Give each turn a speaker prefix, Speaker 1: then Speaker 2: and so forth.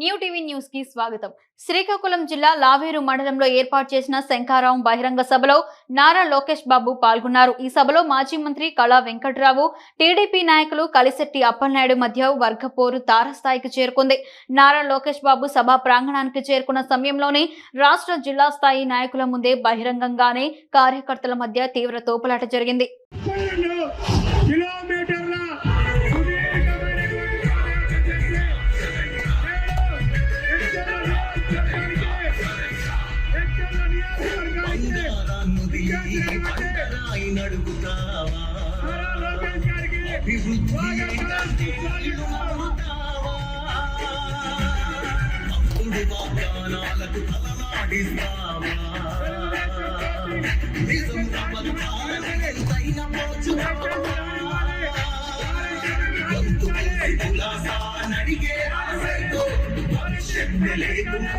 Speaker 1: New TV న్యూస్కి స్వాగతం. శ్రీకాకుళం జిల్లా లావేరు మండలంలో ఏర్పాటు చేసిన శంఖారావం బహిరంగ సభలో నారా లోకేష్ బాబు పాల్గొన్నారు. ఈ సభలో మాజీ మంత్రి కళా వెంకట్రావు టీడీపీ నాయకులు కలిశెట్టి అప్పలనాయుడు మధ్య వర్గపోరు తారస్థాయికి చేరుకుంది. నారా లోకేష్ బాబు సభా ప్రాంగణానికి చేరుకున్న సమయంలోనే రాష్ట్ర జిల్లా స్థాయి నాయకుల ముందే బహిరంగంగానే కార్యకర్తల మధ్య తీవ్ర తోపులాట జరిగింది.
Speaker 2: నేడు ఎక్సెల్ నియోజకవర్గానికి నారా లోకేష్ గారికి స్వాగతం స్వాగతం
Speaker 3: నడిగే ఆశతో భవిష్యత్తు లేకుండా